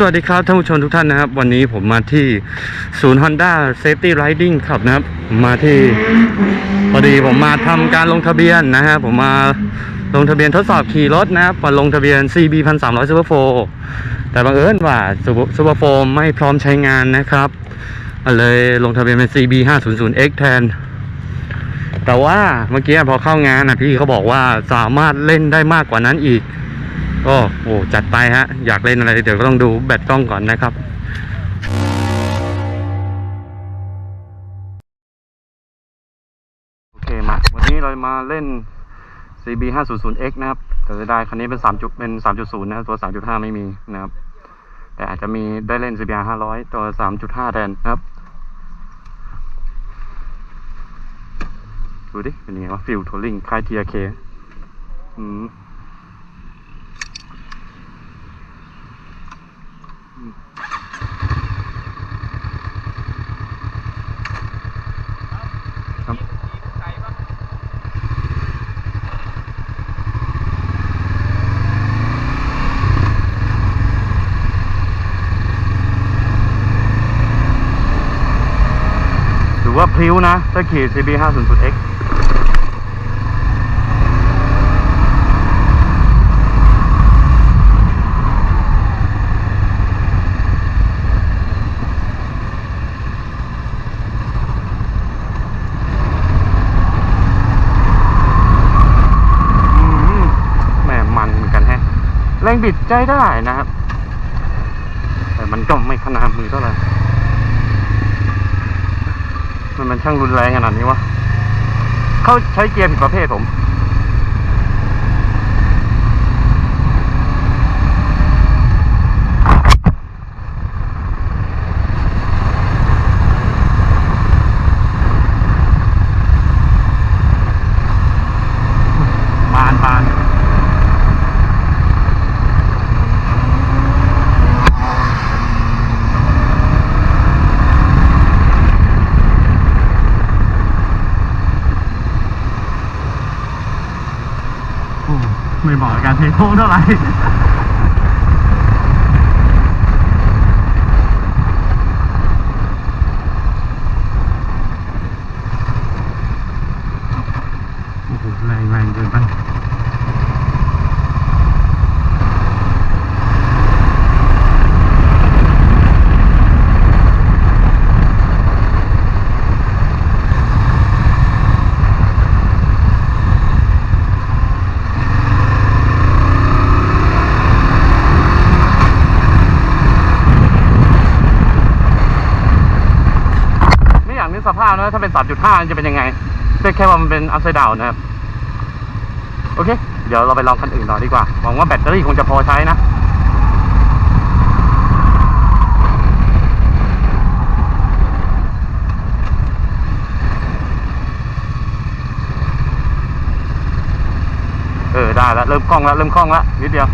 สวัสดีครับท่านผู้ชมทุกท่านนะครับ วันนี้ผมมาที่ศูนย์ Honda Safety Riding ครับนะครับ มาที่พอดีผมมาทำการลงทะเบียนนะฮะผมมาลงทะเบียนทดสอบขี่รถนะครับมาลงทะเบียน CB 1300 Super 4แต่บังเอิญว่า Super 4ไม่พร้อมใช้งานนะครับก็เลยลงทะเบียนเป็น CB 500X แทน แต่ว่าเมื่อกี้พอเข้างานนะพี่เขาบอกว่าสามารถเล่นได้มากกว่านั้นอีก ก็โอ้จัดไปฮะ อยากเล่นอะไรเดี๋ยวก็ต้องดูแบตกล้องก่อนนะครับโอเคมา วันนี้เรามาเล่น CB 500X นะครับ แต่เสียดายคันนี้เป็น3จุดเป็น 3.0 นะตัว 3.5 ไม่มีนะครับ แต่อาจจะมีได้เล่น CBR 500 ตัว 3.5 แทนนะครับ ดูดิ เป็นยังไงวะฟิลทัวริงค่าย TRK อืม ว่าพริ้วนะ ถ้าขี่ CB 500X อืมแหมมันเหมือนกันแฮะแรงบิดใจได้นะครับ แต่มันก็ไม่ขนาดมือเท่าไหร่ มันมันช่างรุนแรงขนาดนี้วะ เขาใช้เกียร์ผิดประเภทผม บานบานโอ้ ไม่เหมาะกับการเทโค้งเท่าไหร่ โอ้โหแรงแรงเกินไป ไม่อยาก นึกสภาพนะถ้าเป็น 3.5 จะเป็นยังไงแต่แค่ว่ามันเป็นอัพไซด์ดาวนะครับ โอเค เดี๋ยวเราไปลองคันอื่นต่อดีกว่า หวังว่าแบตเตอรี่คงจะพอใช้นะเออได้แล้วเริ่มคล่องแล้วเริ่มคล่องแล้วนิดเดียว